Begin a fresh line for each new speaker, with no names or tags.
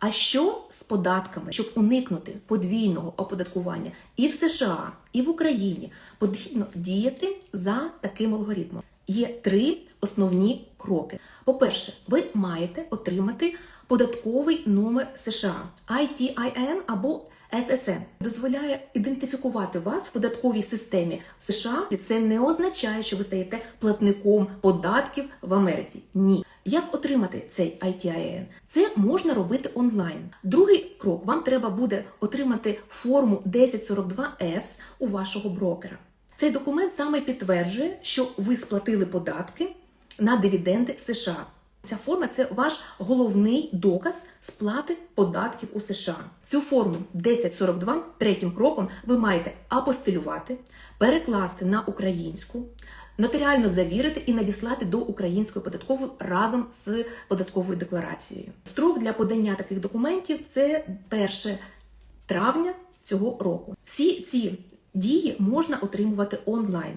А що з податками, щоб уникнути подвійного оподаткування і в США, і в Україні, потрібно діяти за таким алгоритмом. Є три основні кроки. По-перше, ви маєте отримати податковий номер США ITIN або SSN. Дозволяє ідентифікувати вас в податковій системі США. І це не означає, що ви стаєте платником податків в Америці. Ні. Як отримати цей ITIN? Це можна робити онлайн. Другий крок вам треба буде отримати форму 1042S у вашого брокера. Цей документ саме підтверджує, що ви сплатили податки на дивіденди США. Ця форма це ваш головний доказ сплати податків у США. Цю форму 1042 третім кроком ви маєте апостилювати, перекласти на українську, нотаріально завірити і надіслати до української податкової разом з податковою декларацією. Строк для подання таких документів це 1 травня цього року. Всі ці дії можна отримувати онлайн.